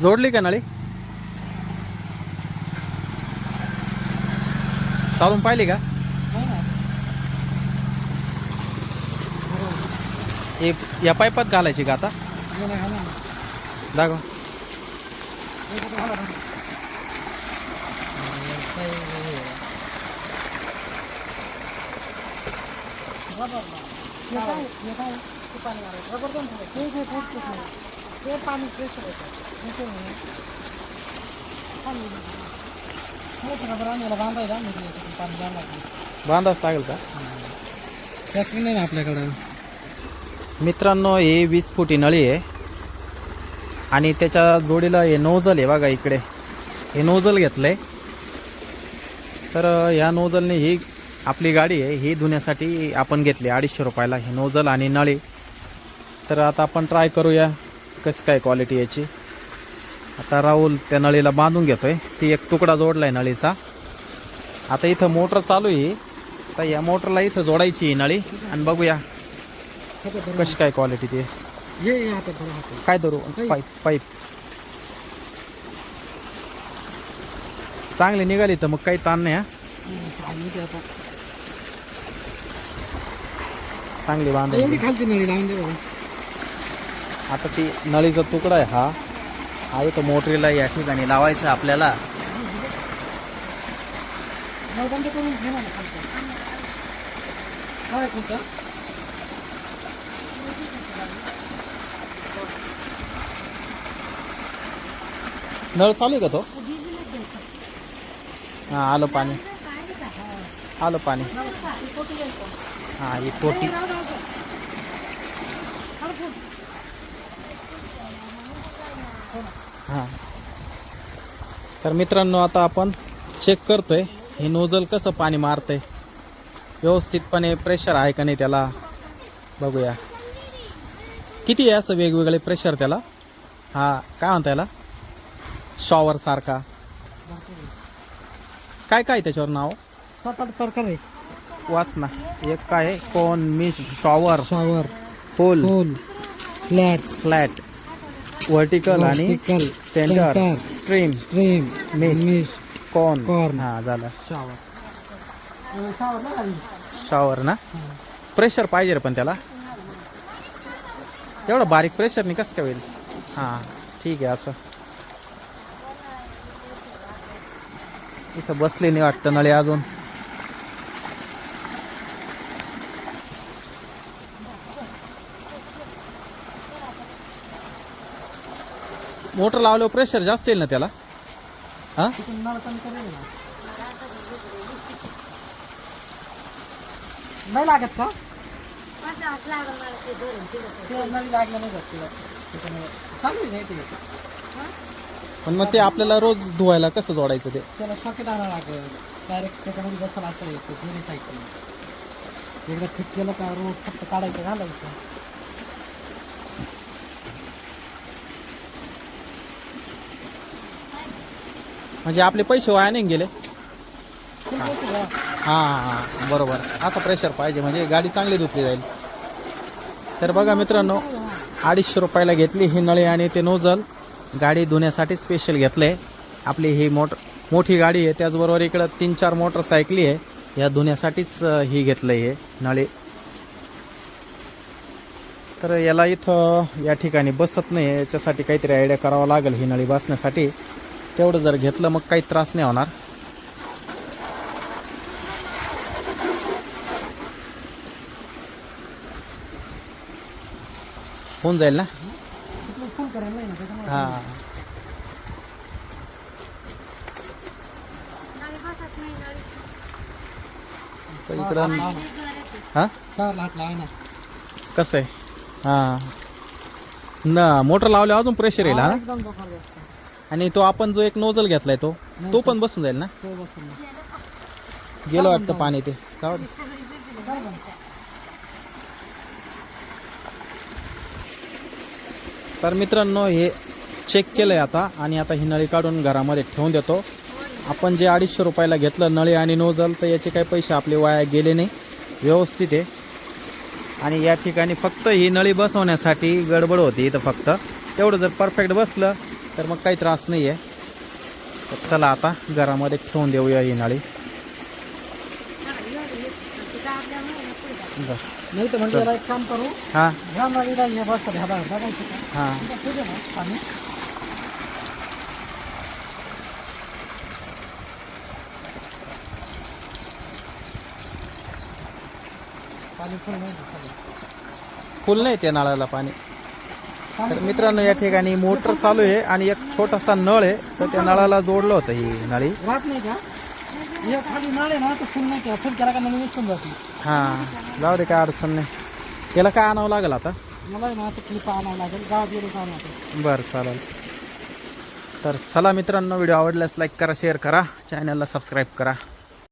जोडली का नळी चालून पाहिली का हे या पायपात घालायची का आता दाखव पाणी फ्रेश बांधायला पाणी जाणार बांधाच लागेल. का? नाही ना आपल्याकडं? मित्रांनो ही वीस फुटी नळी आहे. आणि त्याच्या जोडीला हे नोजल आहे बघा इकडे. हे नोजल घेतलंय. तर अं, ह्या नोजलने ही आपली गाडी आहे ही धुण्यासाठी आपण घेतली. अडीचशे रुपयाला ही नोजल आणि नळी. तर आता आपण ट्राय करूया. कसं काय क्वालिटी याची? आता राहुल त्या नळीला बांधून घेतोय. ती एक तुकडा जोडलाय नळीचा. आता इथं मोटर चालू आहे. तर या मोटरला इथं जोडायची ही नळी. आणि बघूया कशी काय क्वालिटी ती. आता काय धरू? पाईप. पाईप चांगली निघाली तर मग काही ताण नाही हा. आता चांगली बांधून खालची नळी लावून आता ती नळीचा तुकडा आहे हा. हा इथं मोटरीला या ठिकाणी लावायचा आपल्याला. नळ चालू आहे का तो? हा आलं पाणी. आलं पाणी. हा ही पोटी. हां. तर मित्रांनो आता आपण चेक करतोय हे नोजल कसं पाणी मारतंय? व्यवस्थितपणे प्रेशर आहे का नाही त्याला बघूया. किती आहे असं वेगवेगळे प्रेशर त्याला? हा काय म्हणता याला? शॉवर सारखा. काय काय त्याच्यावर नाव? सात आठ प्रकार आहे. वाच ना एक काय? Cone mesh shower shower hole hole flat flat vertical आणि centre center, stream stream Mesh. Mesh corn Corn. हा झालं. शॉवर शॉवर नाही ना? प्रेशर पाहिजे रे पण त्याला. एवढं बारीक प्रेशरनी कसं काय होईल? हां ठीक आहे असं. इथं बसले नाही वाटतं नळे अजून. मोटर लावल्यावर प्रेशर जास्त येईल ना त्याला? हां? ना नाही लागत का? ते नळी लागलं नाही जात तिला त्याच्यामुळे चालू आहे नाही ते पण मग ते आपल्याला रोज धुवायला कसं जोडायचं ते? त्याला सॉकेट आणावं लागेल डायरेक्ट त्याच्यामध्ये बसायला असं येतं दोन्ही सायकल एकदा फिट केलं का रोज फक्त काढायचं घालायचं. म्हणजे आपले पैसे वाया नाही गेले. हां हां बरोबर. आता प्रेशर पाहिजे. म्हणजे गाडी चांगली धुतली जाईल. तर बघा मित्रांनो अडीचशे रुपयाला घेतली ही नळी आणि ते नोजल. गाडी धुण्यासाठी स्पेशल घेतले. आपली ही मोट मोठी गाडी आहे. त्याचबरोबर इकडं तीन चार मोटरसायकली आहे. या धुण्यासाठीच ही घेतलं हे नळी. तर याला इथं या ठिकाणी बसत नाही. याच्यासाठी काहीतरी आयडिया करावा लागेल ही नळी बसण्यासाठी. तेवढं जर घेतलं मग काही त्रास नाही होणार. होऊन जाईल ना? हां. तर इकडं हां. कसं आहे? हां. न मोटर लावले अजून प्रेशर येईल हा? आणि तो आपण जो एक नोजल घेतलाय तो तो पण बसून जाईल ना? तो बसून गेलं वाटतं पाणी ते. जाऊ दे. तर मित्रांनो हे चेक केलंय आता आणि आता ही नळी काढून घरामध्ये ठेवून देतो. आपण जे अडीचशे रुपयाला घेतलं नळी आणि नोजल तर याचे काही पैसे आपले वाया गेले नाही. व्यवस्थित आहे. आणि या ठिकाणी फक्त ही नळी बसवण्यासाठी गडबड होती इथं फक्त. तेवढं जर परफेक्ट बसलं तर मग काही त्रास नाही आहे तर चला आता घरामध्ये ठेवून देऊया ही नळी. बरं नाही तर म्हणजे एक काम करू. हां. ह्या नळीला हे बस ह्या बघायचं हां. फुल नाही झालं. फुल नाही त्या नळाला पाणी. तर मित्रांनो या ठिकाणी मोटर चालू आहे आणि एक छोटासा नळ आहे. तर त्या नळाला जोडलं होतं ही नळी. हे हां जाऊ दे काय अडचण नाही. त्याला काय आणावं लागेल आता? बरं चालेल. तर चला मित्रांनो व्हिडिओ आवडल्यास लाईक करा शेअर करा. चॅनलला सबस्क्राईब करा.